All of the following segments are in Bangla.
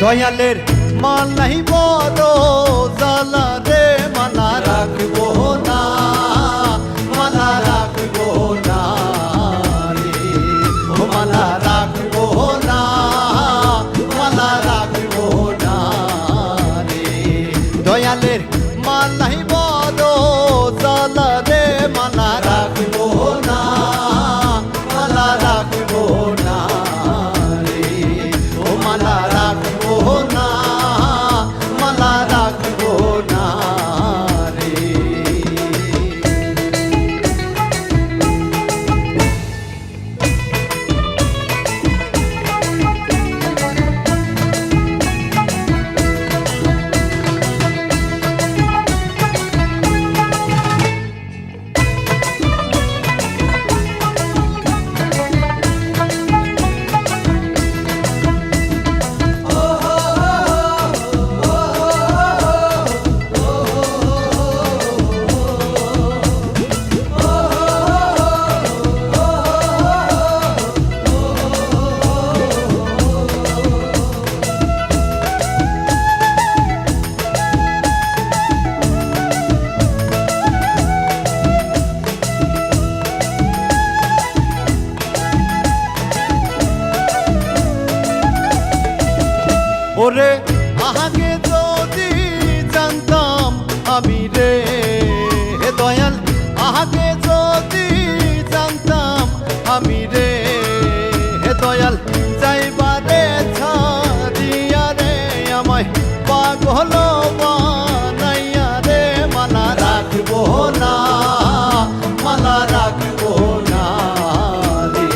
দয়ালের মাল নাই বড় জালা রে মালা রাখব না, মালা রাখব না মালা রাখব না, মালা রাখব না রে। দয়ালের মাল নাই ওরে আগে যদি জানতাম আমি রে, হে দয়াল আগে যদি জানতাম আমি রে, হে দয়াল, যাইবারে ছাড়িয়া রে আমায় পাগল বানাইয়া রে। মালা রাখব না, মালা রাখব না রে।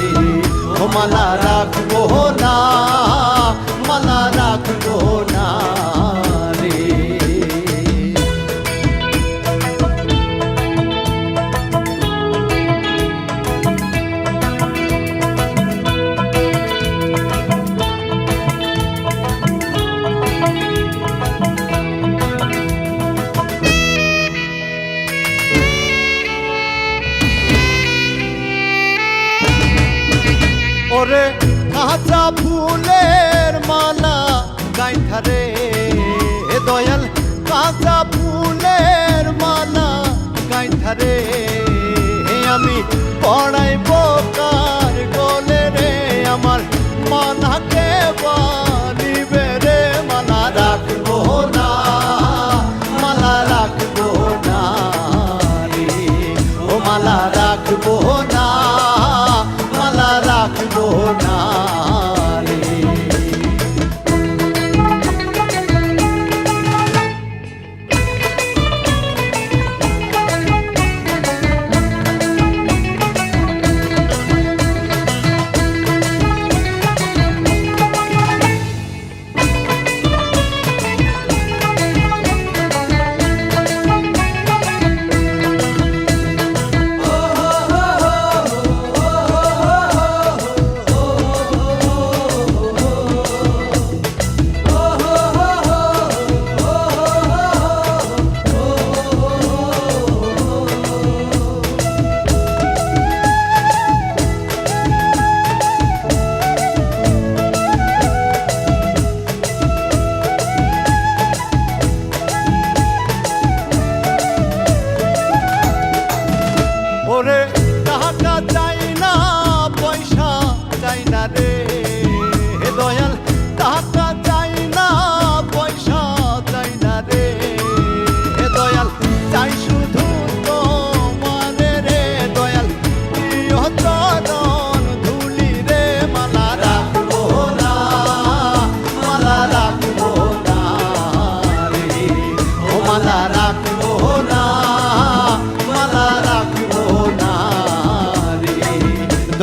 মালা রাখব কাঁচা ফুলের মালা গাইঠারে হে দয়াল। কাঁচা ফুলের মালা গাইঠারে হে আমি পড়াইব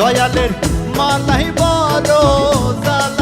দয়ালের মালাই বড় জালা।